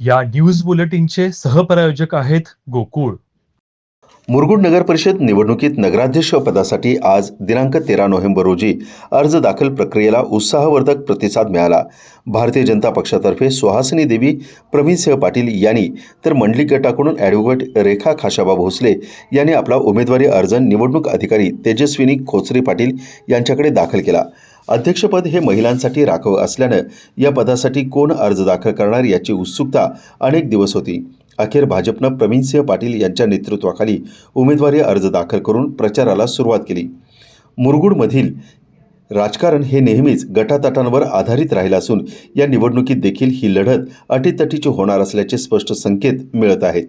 या न्यूज बुलेटिनचे सहप्रायोजक आहेत गोकुळ. मुरगुड नगर परिषद निवडणुकीत नगराध्यक्ष पदासाठी आज दिनांक तेरा नोव्हेंबर रोजी अर्ज दाखल प्रक्रियेला उत्साहवर्धक प्रतिसाद मिळाला. भारतीय जनता पक्षातर्फे सुहासिनी देवी प्रवीणसिंह पाटील यांनी तर मंडली गटाकडून ॲडव्होकेट रेखा खाशाबा भोसले यांनी आपला उमेदवारी अर्ज निवडणूक अधिकारी तेजस्विनी खोचरे पाटील यांच्याकडे दाखल केला. अध्यक्षपद हे महिलांसाठी राखव असल्यानं या पदासाठी कोण अर्ज दाखल करणार याची उत्सुकता अनेक दिवस होती. अखेर भाजपनं प्रवीणसिंह पाटील यांच्या नेतृत्वाखाली उमेदवारी अर्ज दाखल करून प्रचाराला सुरुवात केली. मुरगुडमधील राजकारण हे नेहमीच गटातटांवर आधारित राहिलं असून या निवडणुकीत देखील ही लढत अटीतटीची होणार असल्याचे स्पष्ट संकेत मिळत आहेत.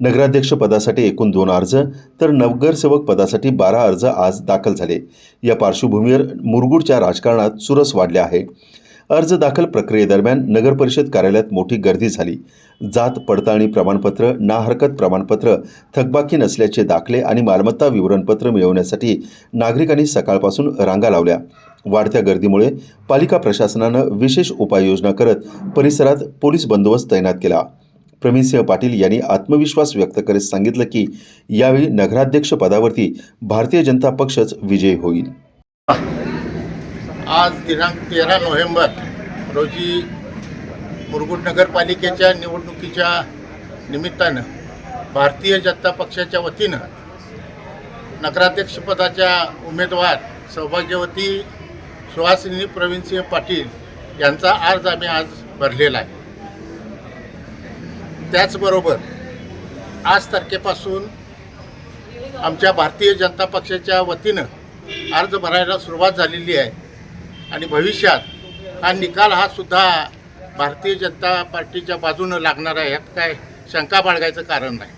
नगराध्यक्ष पदासाठी एकूण दोन अर्ज तर नगरसेवक पदासाठी बारा अर्ज आज दाखल झाले. या पार्श्वभूमीवर मुरगुडच्या राजकारणात चुरस वाढले आहे. अर्ज दाखल प्रक्रियेदरम्यान नगरपरिषद कार्यालयात मोठी गर्दी झाली. जात पडताळणी प्रमाणपत्र ना हरकत प्रमाणपत्र थकबाकी नसल्याचे दाखले आणि मालमत्ता विवरणपत्र मिळवण्यासाठी नागरिकांनी सकाळपासून रांगा लावल्या. वाढत्या गर्दीमुळे पालिका प्रशासनानं विशेष उपाययोजना करत परिसरात पोलीस बंदोबस्त तैनात केला. प्रवीणसिंह पाटील यांनी आत्मविश्वास व्यक्त करीत सांगितलं की यावेळी नगराध्यक्ष पदावरती भारतीय जनता पक्षच विजयी होईल. आज दिनांक तेरा नोव्हेंबर रोजी मुरगुड नगरपालिकेच्या निवडणुकीच्या निमित्तानं भारतीय जनता पक्षाच्या वतीनं नगराध्यक्षपदाच्या उमेदवार सौभाग्यवती सुहासिनी प्रवीणसिंह पाटील यांचा अर्ज आम्ही आज भरलेला आहे. त्याचबरोबर आज तारखेपासून आमच्या भारतीय जनता पक्षाच्या वतीनं अर्ज भरायला सुरुवात झालेली आहे. आणि भविष्यात हा निकाल हा सुद्धा भारतीय जनता पार्टीच्या बाजूनं लागणार आहे यात काय शंका बाळगायचं कारण नाही.